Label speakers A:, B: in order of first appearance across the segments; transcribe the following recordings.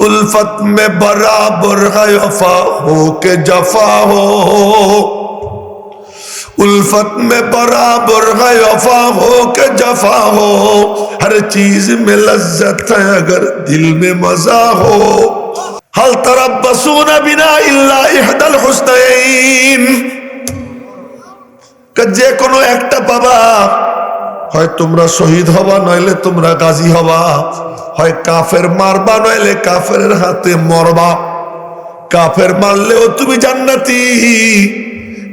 A: الفت میں برابر ہے وفا ہو کے جفا ہو۔ الفت میں برابر ہے وفا ہو کے جفا ہو۔ ہر چیز میں لذت ہے اگر دل میں مزہ ہو۔ حل طرف بسون بنا اللہ احد الحسنین۔ کہ جے بابا۔ হয় তোমরা শহীদ হবা, নইলে তোমরা গাজী হবা। হয় কাফের মারবা, নইলে কাফের হাতে মরবা। কাফের মারলেও তুমি জান্নাতি,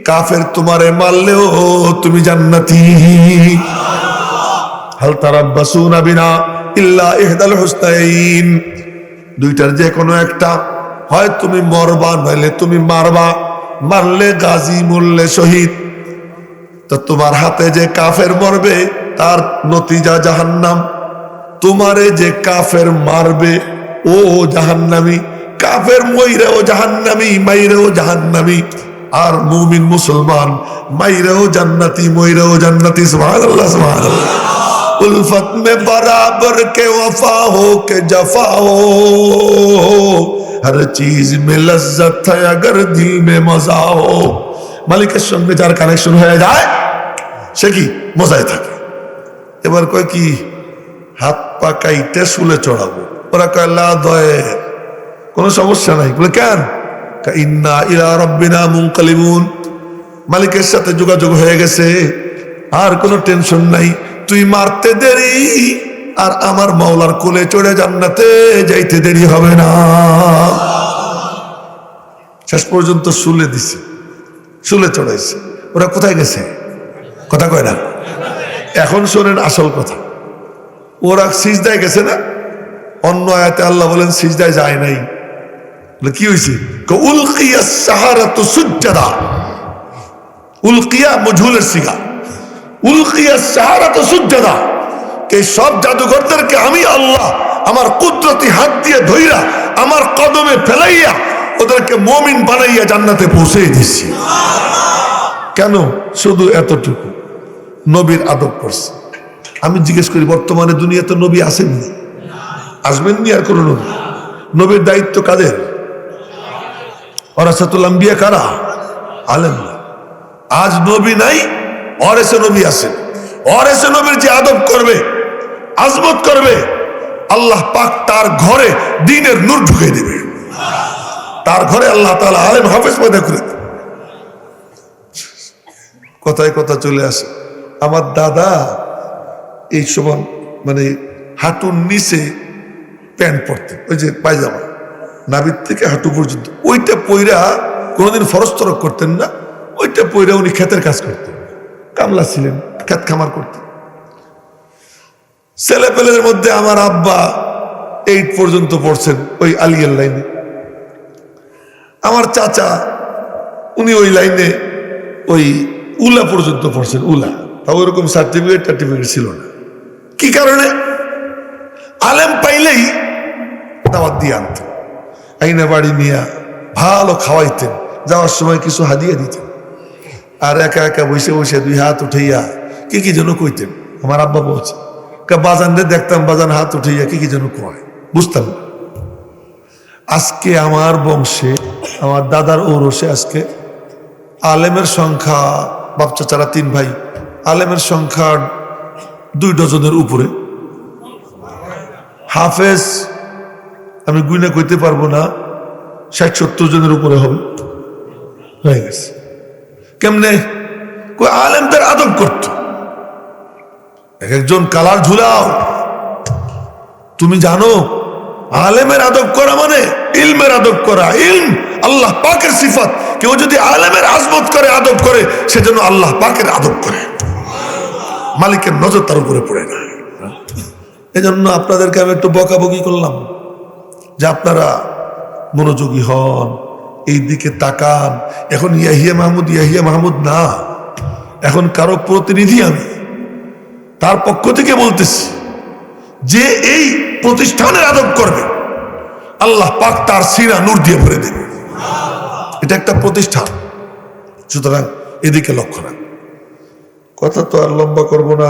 A: কাফের তোমারে মারলেও তুমি জান্নাতি। হাল তারাব্বাসুনা বিনা ইল্লা ইহদাল হুসনাইন। দুইটার যে কোনো একটা। হয় তুমি মরবা, নইলে তুমি মারবা। মারলে গাজী, মরলে শহীদ। তো তোমার হাতে যে কাফের মরবে তার নতিজা জাহান্নাম তোমারে যে কাফের মারবে ও জাহান্নামি কাফের মইরেও জাহান্নামি মাইরেও জাহান্নামি আর মুমিন মুসলমান মাইরেও জান্নাতি মইরেও জান্নাতি সুবহানাল্লাহ সুবহানাল্লাহ उल्फत में बराबर के वफा हो के जफा हो हर चीज में लज्जत है अगर दिल में मजा हो মালিকের সঙ্গে যার কানেকশন হয়ে যায় সে কি মজায় থাকে এবার কয় কি, হাত পা কাইটে শুলে চড়াবো। ওরা কয় লা দয়ে, কোনো সমস্যা নাই। বলে, কেন? ইন্না ইলা রব্বিনা মুনকালিবুন। মালিকের সাথে যোগাযোগ হয়ে গেছে। আর কোনো টেনশন নাই। তুই মারতে দেরি, আর আমার মাওলার কোলে চড়ে জান্নাতে যাইতে দেরি হবে না। শেষ পর্যন্ত শুলে দিছে, শুলে চড়াইছে। ওরা কোথায় গেছে? কথা কয় না। এখন শোনেন আসল কথা। ওরা সিজদায় গেছে না? অন্য আয়াতে আল্লাহ বলেন, সিজদায় যায় নাই। কি হয়েছে উলকিয়া সাহারাতু সুজ্জাদা। উলকিয়া মজহুলের সিগা উলকিয়া সাহারাতু সুজ্জাদা। এই সব জাদুঘরদেরকে আমি আল্লাহ আমার কুদরতি হাত দিয়ে ধইরা, আমার কদমে ফেলাইয়া, ওদেরকে মমিন বানাইয়া জান্নাতে পৌঁছে দিচ্ছি। কেন? শুধু এতটুকু। নবীর আদব করছে। আমি জিজ্ঞেস করি, বর্তমানে দুনিয়াতে নবী আসেননি আসবেননি আর কোনো নবী? নবীর দায়িত্ব কাদের? অরাসাতম্বিয়া কারা? আলেন আজ নবী নাই অরেসে নবী আছেন অরেসে নবীর যে আদব করবে, আজমত করবে, আল্লাহ পাক তার ঘরে দিনের নূর ঢুকে দেবে। তার ঘরে আল্লাহ তাআলা আলেম হাফেজ পয়দা করে কথায় কথা চলে আসে। আমার দাদা এই সময় মানে হাঁটুর নিচে প্যান্ট পরতেন, ওই যে পায়জামা। নাবির থেকে হাঁটু পর্যন্ত। ওইটা পইরা কোনোদিন ফরস্তরক করতেন না, ওইটা পইরা উনি ক্ষেতের কাজ করতেন। কামলা ছিলেন, ক্ষেত খামার করতেন। ছেলে পেলেদের মধ্যে আমার আব্বা এইট পর্যন্ত পড়ছেন ওই আলিয়ার লাইনে। আমার চাচা, উনি ওই লাইনে ওই উলা পর্যন্ত পড়ছেন, উলা। তা ওইরকম সার্টিফিকেট টার্টিফিকেট ছিল না। কি কারণে? আলেম পাইলেই দাওয়াত দিয়ে আনতেন। আইনা বাড়ি নিয়ে ভালো খাওয়াইতেন, যাওয়ার সময় কিছু হাদিয়া দিতেন। আর একা একা বসে বসে দুই হাত উঠাইয়া কি কি যেন কইতেন। আমার আব্বা বলছে বাজানদের দেখতাম বাজান হাত উঠাইয়া কি কি যেন কয়। বুঝতাম না। আজকে আমার বংশে, আমার দাদার ঔরসে আজকে আলেমের সংখ্যা, বাপ চারা তিন ভাই আলেমের সংখ্যা দুই ডজনের উপরে। হাফেজ, আমি গুইনা কইতে পারব না, ষাট সত্তর জনের উপরে হবে। হয়ে গেছে। কেমনে? কই আলেমদের আদব করত। এক একজন কালার ঝুলাও। তুমি জানো, আলেমের আদব করা মানে ইলমের আদব করা। ইলম আল্লাহ পাকের সিফত। কেউ যদি আলেমের আজমত করে, আদব করে সেজন্য আল্লাহ পাকের আদব করে। মালিকের নজর তার উপরে পড়ে না। এজন্য আপনাদেরকে আমি একটু বকাবকি করলাম যে আপনারা মনোযোগী হন, এই দিকে তাকান। এখন ইয়াহিয়া মাহমুদ ইয়াহিয়া মাহমুদ না। এখন কারও প্রতিনিধি আমি। তার পক্ষ থেকে বলতেছি যে এই প্রতিষ্ঠানের আদব করবে। আল্লাহ পাক তার সিনা নূর দিয়ে ভরে দেবে। এটা একটা প্রতিষ্ঠান। সুতরাং এদিকে লক্ষ্য রাখ কথা তো আর লম্বা করব না।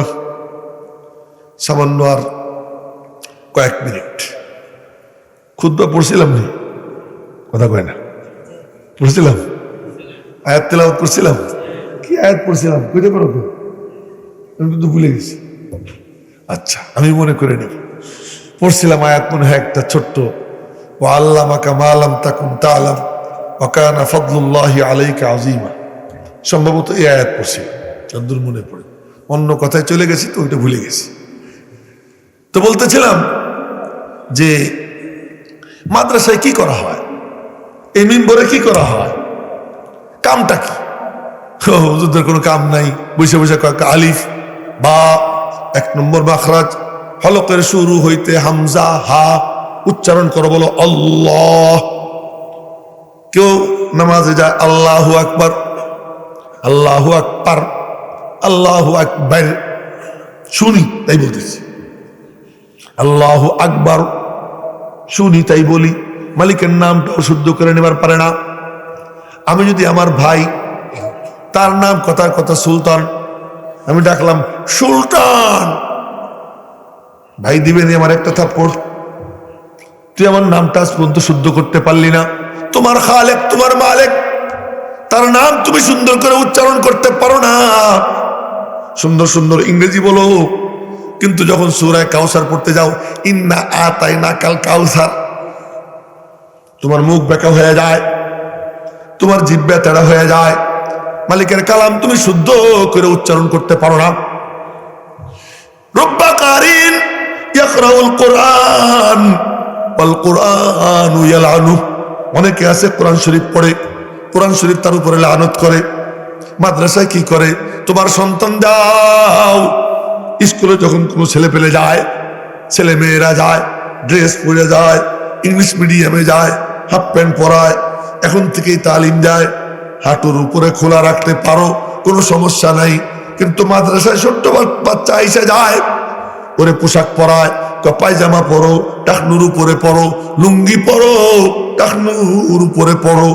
A: সামান্য আর কয়েক মিনিট। খুদ্া পড়ছিলাম নি? কথা কয় না। পড়ছিলাম? আয়াত তেলাওয়াত করছিলাম? কি আয়াত পড়ছিলাম? কইতে পারো তো? আমি কিন্তু ভুলে গেছি। আচ্ছা আমি মনে করে নেব পড়ছিলাম আয়াত মনে হয় একটা ছোট্ট ও আল্লাহ মাকা তাকুন তা তালাম ওকানা ফদলুল্লাহ আলাইকা আজিমা সম্ভবত এই আয়াত পড়ছি। চন্দ্র মনে পড়ে। অন্য কথায় চলে গেছি তো ওইটা ভুলে গেছি। তো বলতেছিলাম যে মাদ্রাসায় কি করা হয়? এই মিম্বরে কি করা হয়? কামটা কি? হুজুরদের কোনো কাম নাই। বসে বসে আলিফ, বা, এক নম্বর মাখরাজ, হলকের শুরু হইতে হামজা, হা, উচ্চারণ করো, বলো, আল্লাহ। কেউ নামাজে যায়, আল্লাহু আকবার আল্লাহু আকবার। আল্লাহু আকবার। শুনি, তাই বলতেছি। আল্লাহ আকবার। শুনি, তাই বলি। মালিকের নামটাও শুদ্ধ করে নেবার পারে না। আমি যদি আমার ভাই, তার নাম কথার কথা সুলতান, আমি ডাকলাম, সুলতান! ভাই দিবেনি আমার একটা থাপ্পড়। তুই আমার নামটা আজ পর্যন্ত শুদ্ধ করতে পারলি না। তোমার খালেক, তোমার মালেক, তার নাম তুমি সুন্দর করে উচ্চারণ করতে পারো না। সুন্দর সুন্দর ইংরেজি বলো। কিন্তু যখন সুরায় কাউসার পড়তে যাও, ইন্না আতাই না কাল কাউসার। তোমার মুখ বেঁকা হয়ে যায়, তোমার জিব্বা তেড়া হয়ে যায়। মালিকের কালাম তুমি শুদ্ধ করে উচ্চারণ করতে পারো না। রব্বাকারিন ইয়াকরাউল কোরআন, ওয়াল কোরআন ইয়ালানু। অনেকে আছে কোরআন শরীফ পড়ে, কোরআন শরীফ তার উপরে লানত করে। মাদ্রাসায় কি করে? তোমার সন্তান যাও স্কুলে যখন কোনো ছেলে পেলে যায়, ছেলে মেয়েরা যায়, ড্রেস পরে যায়, ইংলিশ মিডিয়ামে যায়, হাফ প্যান্ট পরায়, এখন থেকেই তালিম যায় হাঁটুর উপরে খোলা রাখতে পারো, কোনো সমস্যা নাই। কিন্তু মাদ্রাসায় ছোট্ট বাচ্চা এসে যায়, ওরে পোশাক পরায় পায়জামা পরো, টাকনুর উপরে পরো, লুঙ্গি পরো, টাকনুর উপরে পরো।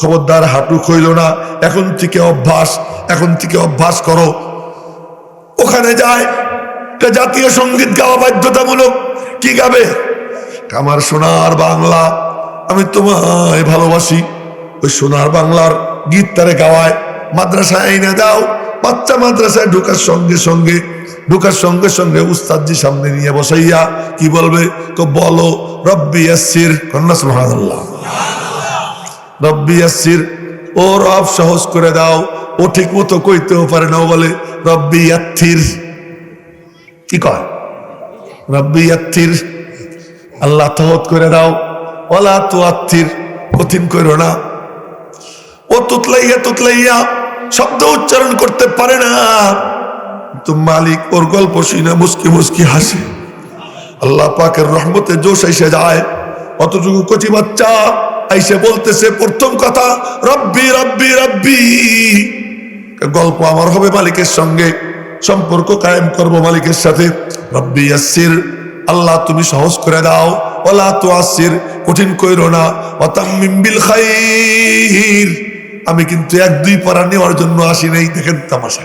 A: খবরদার হাঁটু খইল না। এখন থেকে অভ্যাস, এখন থেকে অভ্যাস করো। ওখানে যায় জাতীয় সংগীত গাওয়া বাধ্যতামূলক। কি গাবে? আমার সোনার বাংলা, আমি তোমায় ভালোবাসি। ওই সোনার বাংলার গীত তারে গাওয়ায়, মাদ্রাসায় এনে দাও। বাচ্চা মাদ্রাসায় ঢোকার সঙ্গে সঙ্গে, ঢোকার সঙ্গে সঙ্গে উস্তাদজি সামনে নিয়ে বসাইয়া, কি বলবে? তো বলো, রব্বি ইয়াসির কন্যা সুবহানাল্লাহ। রব্বি ইয়াসির ও রব সহজ করে দাও। ও ঠিক মতো কইতেও পারে না বলে, রব্বি ইয়াত্থির কি কয়? রব্বি ইয়াত্থির আল্লাহ তহত করে দাও। ওলা তো আত্মীর কঠিন করো না। ও তুতলাইয়া তুতলাইয়া শব্দ উচ্চারণ করতে পারে না। তো মালিক ওর গল্প শুনে মুসকি মুসকি হাসে। আল্লাহ পাকের রহমতে জোশ এসে যায়। অতটুকু কচি বাচ্চা আইসে বলতেছে, প্রথম কথা, রব্বি রব্বি রব্বি। গল্প আমার হবে মালিকের সঙ্গে, সম্পর্ক কায়েম করব মালিকের সাথে। রব্বি আসির আল্লাহ তুমি সহজ করে দাও। ওলা তো আসির কঠিন কইরো না। অতাম্মিম বিল খাইর। আমি কিন্তু এক, দুই পারা নেওয়ার জন্য আসি নাই। দেখেন তামাশা।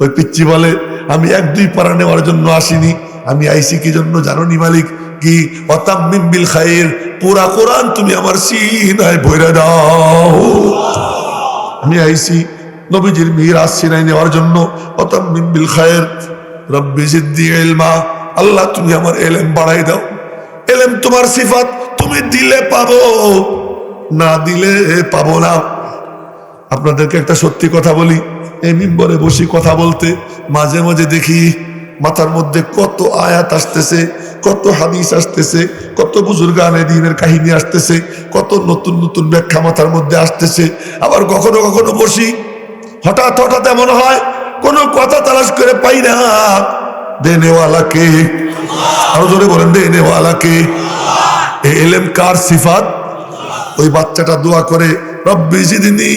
A: ওই পিচ্ছি বলে, আমি এক, দুই পারা নেওয়ার জন্য আসিনি। আমি আইসি কি জন্য জানো নি মালিক? কি? অতাম্মিম বিল খাইর। পুরা কোরআন তুমি আমার সিনায় ভরে দাও। আমি আইসি নবীজির মির আসছি নাই নেওয়ার জন্য। অতাম্মিম বিল খায়ের রব্বি জিদ্দি ইলমা। আল্লাহ তুমি আমার এলেম বাড়াই দাও। এলেম তোমার সিফাত তুমি দিলে পাবো। না দিলে পাবো না। আপনাদেরকে একটা সত্যি কথা বলি। এই মিম্বরে বসি কথা বলতে মাঝে মাঝে দেখি মাথার মধ্যে কত আয়াত আসতেছে। কত হাদিস আসতেছে, কত বুজুর্গানে দিনের কাহিনী আসতেছে, কত নতুন নতুন ব্যাখ্যা মাথার মধ্যে আসতেছে। আবার কখনো কখনো বসি, হঠাৎ হঠাৎ এমন হয়, কোনো কথা তালাশ করে পাই না। দেনেওয়ালাকে, আরও জোরে বলেন, দেনেওয়ালাকে। এলেম কার সিফাত? ওই বাচ্চাটা দোয়া করে, রব্বি জিদিনি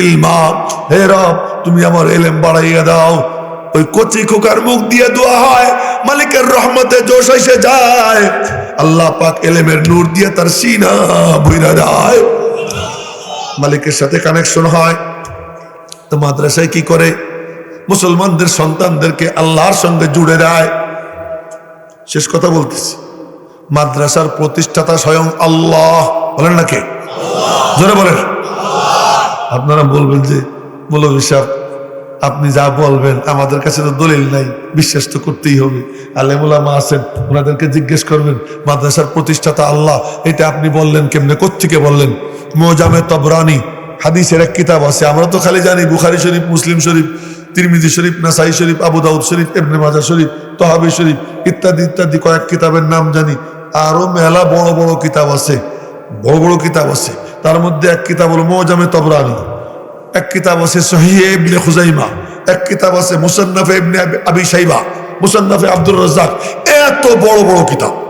A: ইলমা, হে রব, তুমি আমার এলেম বাড়াইয়া দাও ওই কচি খোকার মুখ দিয়ে দোয়া হয়, মালিকের রহমতে জোশ এসে যায়। আল্লাহ পাক এলেমের নূর দিয়ে তার সিনা বইরা যায় মালিকের সাথে কানেকশন হয়। তো মাদ্রাসায় কি করে? মুসলমানদের সন্তানদেরকে আল্লাহর সঙ্গে জুড়ে দেয়। শেষ কথা বলতেছি। মাদ্রাসার প্রতিষ্ঠাতা স্বয়ং আল্লাহ। বলেন না কে? জোরে বলেন। আপনারা বলবেন যে মৌলভী সাহেব আপনি যা বলবেন, আমাদের কাছে তো দলিল নাই, বিশ্বাস তো করতেই হবে। আলেমুলামা আছেন ওনাদেরকে জিজ্ঞেস করবেন, মাদ্রাসার প্রতিষ্ঠাতা আল্লাহ, এটা আপনি বললেন কেমনে কোথেকে বললেন? মোজামে তবরানি, হাদিসের এক কিতাব আছে, আমরা তো খালি জানি, বুখারি শরীফ, মুসলিম শরীফ, তিরমিজি শরীফ, নাসাই শরীফ, আবু দাউদ শরীফ এবনে মাজা শরীফ, তহাবি শরীফ, ইত্যাদি ইত্যাদি কয়েক কিতাবের নাম জানি। আরও মেলা বড় বড় কিতাব আছে, বড় বড় কিতাব আছে। তার মধ্যে এক কিতাব হলো মোজামে তবরানি। এক কিতাব আছে সহিহে ইবনে খুজাইমা, এক কিতাব আছে মুসান্নাফে ইবনে আবি- সাইবা মুসান্নাফে আব্দুর রাজ্জাক। এত বড় বড় কিতাব।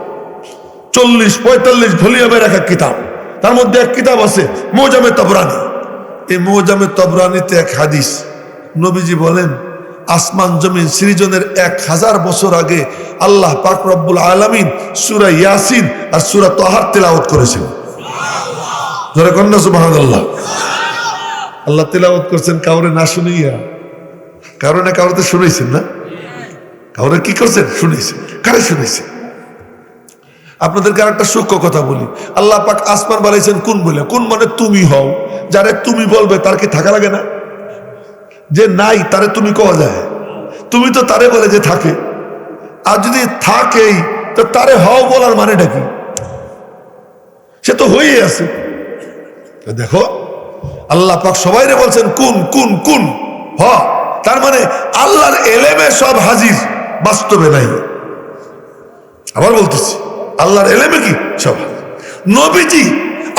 A: চল্লিশ, পঁয়তাল্লিশ ভলিউমের এক এক কিতাব। তার মধ্যে এক কিতাব আছে মোজামে তবরানি। এই মোজামে তবরানিতে এক হাদিস। নবীজি বলেন, আসমান জমিন সৃজনের এক হাজার বছর আগে আল্লাহ পাক রব্বুল আলামিন সুরা ইয়াসিন আর সুরা তহার তেলাওয়াত করেছেন। ধরে কন্যা সুবহানাল্লাহ। আল্লাহ তেলাওয়াত করছেন কাউরে না শুনিয়া। কারও না কারোতে শুনেছেন না? কাউরে কি করছেন? শুনেছেন কারে শুনেছেন আপনাদেরকে আরেকটা সূক্ষ্ম কথা বলি। আল্লাহ পাক আসমান বানাইছেন কোন বলে কোন মানে তুমি হও? যারে তুমি বলবে, তার কি থাকা লাগে না? যে নাই, তারে তুমি কওয়া যায়। তুমি তো তারে বলে যে থাকে। আর যদি থাকেই, তো তারে হও বলার মানেটা কি? সে তো হয়েই আছে। দেখো আল্লাহ পাক সবাই বলছেন, কোন কোন কোন। হ। তার মানে আল্লাহর এলেমে সব হাজির, বাস্তবে নাই। আবার বলতেছি, আল্লাহর এলেমে কি? সব নবীজি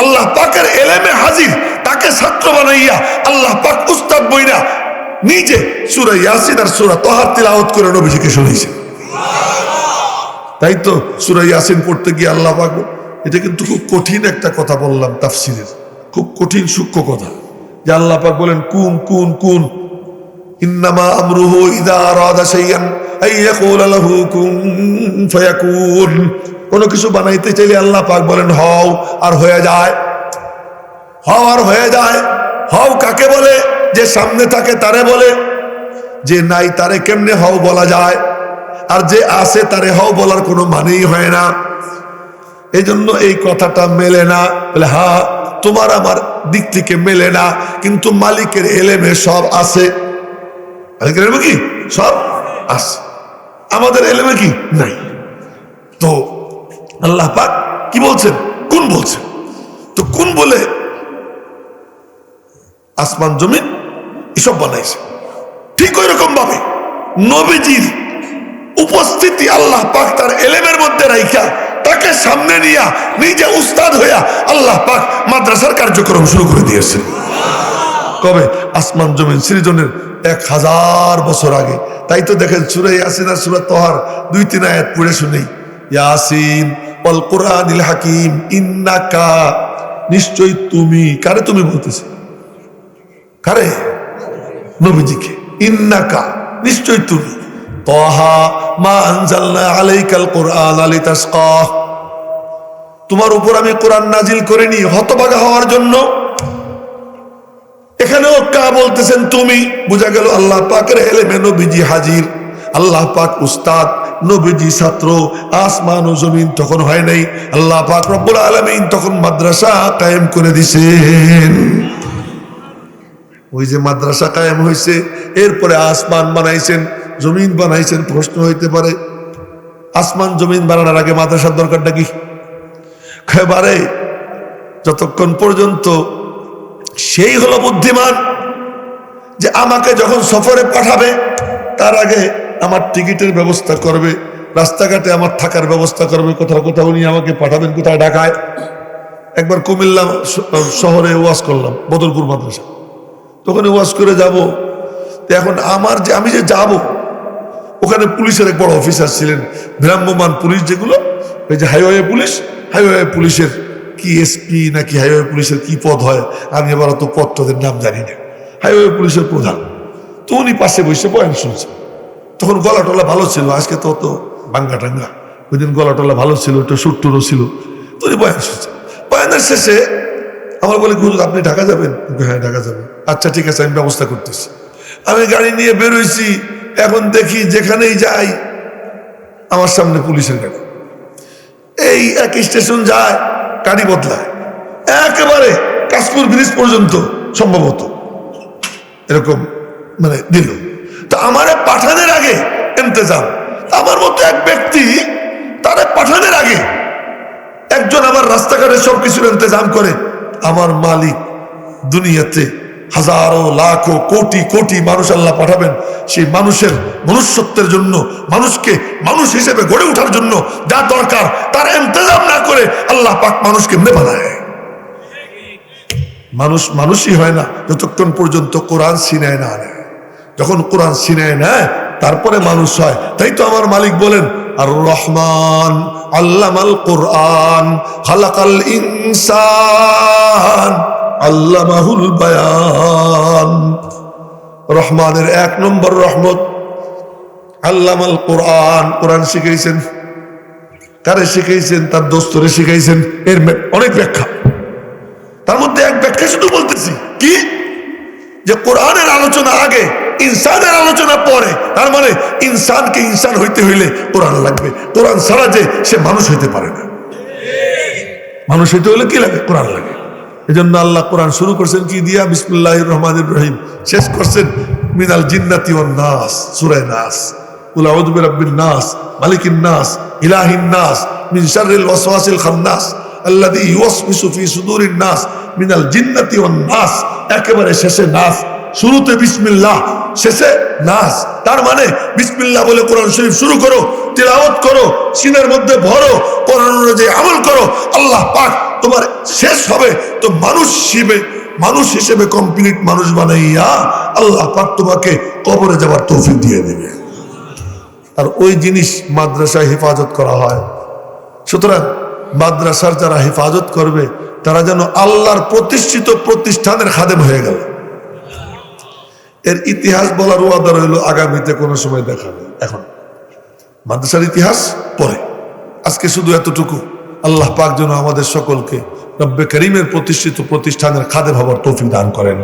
A: আল্লাহ পাকের এলেমে হাজির, তাকে ছাত্র বানাইয়া আল্লাহ পাক উস্তাদ বইরা নিজে সুরা ইয়াসিন আর সুরা তহার তিলাওয়াত করে নবীজিকে শুনিয়েছেন তাই তো সুরা ইয়াসিন পড়তে গিয়ে আল্লাহ পাক, এটা কিন্তু খুব কঠিন একটা কথা বললাম তাফসিরের। খুব কঠিন সূক্ষ্ম কথা। যে আল্লাহ পাক বলেন, কুন কুন কুন। ইন্নামা আমরুহু ইদা আরাদা শাইআন আই ইয়াকুলা লাহু কুন ফায়াকুন। কোন কিছু বানাইতে চাইলে আল্লাহ পাক বলেন, হও আর হয়ে যায়। হও আর হয়ে যায়। হও কাকে বলে? যে সামনে থাকে তারে বলে। যে নাই তারে কেমনে হও বলা যায়? আর যে আছে তারে হও বলার কোনো মানেই হয় না। এই জন্য এই কথাটা মেলে না। বলে, হা তোমার আমার দিক থেকে মেলে না, কিন্তু মালিকের এলেমে সব আছে। এলেমে কি? সব আছে। আমাদের এলেমে কি? নাই। তো আল্লাহ পাক কি বলছেন? কোন বলছেন? তো কোন বলে আসমান, জমিন এসব বানাইছে? ঠিক ওই রকম ভাবে নবীজির উপস্থিতি আল্লাহ পাক তার এলেমের মধ্যে রাইখা তাকে সামনে নিয়া, নিজে উস্তাদ হইয়া আল্লাহ পাক মাদ্রাসার কার্যক্রম শুরু করে দিয়েছেন। কবে? আসমান জমিন সৃজনের এক হাজার বছর আগে। তাই তো দেখেন সুরে ইয়াসিন আর সুরা তোহার দুই, তিন আয়াত পড়ে শুনেই ইয়াসিন অল কোরআনিল হাকিম, ইন্নাকা, নিশ্চয়ই তুমি, কারে তুমি বলতেছি? কারে? নবীজিকে। ইন্নাকা নিশ্চয় তুমি। তহা, মা আনজালনা আলাইকাল কোরআন আলি তাসকা তোমার উপর আমি কোরআন নাজিল করিনি হতবাগা হওয়ার জন্য। এখানেও কা বলতেছেন, তুমি। বোঝা গেল আল্লাহ পাকের এলেমে নবীজি হাজির। আল্লাহ পাক উস্তাদ, নবীজি ছাত্র, আসমান ও জমিন তখন হয় নাই। আল্লাহ পাক রব্বুল আলমিন তখন মাদ্রাসা কায়েম করে দিছেন। ওই যে মাদ্রাসা কায়েম হয়েছে, এরপরে আসমান বানাইছেন, জমিন বানাইছেন, প্রশ্ন হইতে পারে। আসমান, জমিন বানানোর আগে মাদ্রাসার দরকারটা কি? এবারে যতক্ষণ পর্যন্ত সেই হলো বুদ্ধিমান যে আমাকে যখন সফরে পাঠাবে, তার আগে আমার টিকিটের ব্যবস্থা করবে, রাস্তাঘাটে আমার থাকার ব্যবস্থা করবে, কোথাও কোথাও উনি আমাকে পাঠাবেন, কোথায় ঢাকায়। একবার কুমিল্লা শহরে ওয়াজ করলাম বদলপুর মাদ্রাসা। তখন ওয়াজ করে যাব। এখন আমার যে, আমি যে যাব, ওখানে পুলিশের এক বড় অফিসার ছিলেন ভ্রাম্যমান পুলিশ যেগুলো, ওই যে হাইওয়ে পুলিশ হাইওয়ে পুলিশের কি এসপি নাকি হাইওয়ে পুলিশের কি পদ হয়, আমি আবার অত পদ নাম জানি না। হাইওয়ে পুলিশের প্রধান, তো উনি পাশে বসে বয়ান শুনছে তখন গলা টলা ভালো ছিল, আজকে তো অত বাঙ্গা টাঙ্গা ওই দিন গলা টলা ভালো ছিল, একটু সুট্টুরও ছিল। তো উনি বয়ান শুনছে বয়ানের শেষে আমার বলে, গুরু, আপনি ঢাকা যাবেন? হ্যাঁ ঢাকা যাবেন আচ্ছা ঠিক আছে, আমি ব্যবস্থা করতেছি। আমি গাড়ি নিয়ে বেরোইছি এখন দেখি যেখানেই যাই, আমার সামনে পুলিশের গাড়ি। এই এক স্টেশন যায়, গাড়ি বদলায়। একেবারে কাশপুর ব্রিজ পর্যন্ত সম্ভবত এরকম মানে দিল। তো আমারে পাঠানের আগে ইন্তজাম। আমার মতো এক ব্যক্তি তারে পাঠানের আগে একজন আমার রাস্তাঘাটে সবকিছুর ইন্তজাম করে, আমার মালিক দুনিয়াতে হাজারো, লাখো, কোটি কোটি মানুষ আল্লাহ পাঠাবেন। সেই মানুষের মনুষ্যত্বের জন্য, মানুষকে মানুষ হিসেবে গড়ে ওঠার জন্য যা দরকার, তার ইন্তজাম না করে আল্লাহ পাক মানুষকে এমনি বানায় মানুষ মানুষই হয় না, যতক্ষণ পর্যন্ত কোরআন সিনায় না আনে যখন কোরআন সিনায় নেয়, তারপরে মানুষ হয়। তাই তো আমার মালিক বলেন আর রহমান আল্লামাল কোরআন, খালাকাল ইনসান। আল্লামাহুল বায়ান। রহমানের এক নম্বর রহমত। আল্লামাল কোরআন কোরআন শিখাইছেন। কারে শিখাইছেন? তার দোস্তরে শিখাইছেন। এর অনেক ব্যাখ্যা। তার মধ্যে এক ব্যাখ্যা শুধু বলতেছি। কি? যে কোরআনের আলোচনা আগে, ইনসানের আলোচনা পরে। তার মানে ইনসানকে ইনসান হইতে হইলে কোরআন লাগবে। কোরআন ছাড়া যে সে মানুষ হইতে পারে না। মানুষ হইতে হলে কি লাগে? কোরআন লাগে। এই জন্য আল্লাহ কোরআন শুরু করছেন কি দিয়া? বিসমুল্লাহ রহমান ইব্রাহিম শেষ করছেন মিনাল জিন্নাতি নাস সূরায়ে নাস। নাস, মালিকিন নাস নাস নাস নাস। একেবারে শেষে নাস। শুরুতে বিসমিল্লাহ, শেষে নাস। তার মানে বিসমিল্লাহ বলে কোরআন শরীফ শুরু করো, তিলাওয়াত করো, সিনের মধ্যে ভরো, কোরআন অনুযায়ী আমল করো, আল্লাহ পাক তোমার শেষ হবে। তো মানুষ হিসেবে মানুষ হিসেবে কমপ্লিট মানুষ বানাইয়া আল্লাহ পাক তোমাকে কবরে যাবার তৌফিক দিয়ে দেবে। আর ওই জিনিস মাদ্রাসায় হেফাজত করা হয়। সুতরাং মাদ্রাসার যারা হেফাজত করবে, তারা যেন আল্লাহর প্রতিষ্ঠিত প্রতিষ্ঠানের খাদেম হয়ে গেল। এর ইতিহাস বলার ওয়াদা রইল, আগামীতে কোনো সময় দেখাবে। এখন, মাদ্রাসার ইতিহাস পরে। আজকে শুধু এতটুকু। আল্লাহ পাক যেন আমাদের সকলকে রব্বে করিমের প্রতিষ্ঠিত প্রতিষ্ঠানের খাদেম হবার তৌফিক দান করেন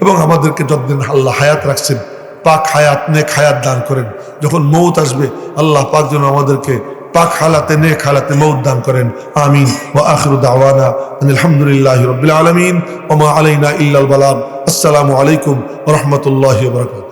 A: এবং আমাদেরকে যতদিন আল্লাহ হায়াত রাখছেন, পাক হায়াত, নেক হায়াত দান করেন। যখন মৌত আসবে, আল্লাহ পাক যেন আমাদেরকে পাক হালাতে, নেক হালাতে মৌত দান করেন। আমিন। ও আখরু দাওয়ানা আলহামদুলিল্লাহ রবিল আলমিন। ওমা আলাইনা ইল্লাল বালাম আসসালামু আলাইকুম রহমতুল্লাহ বরকাত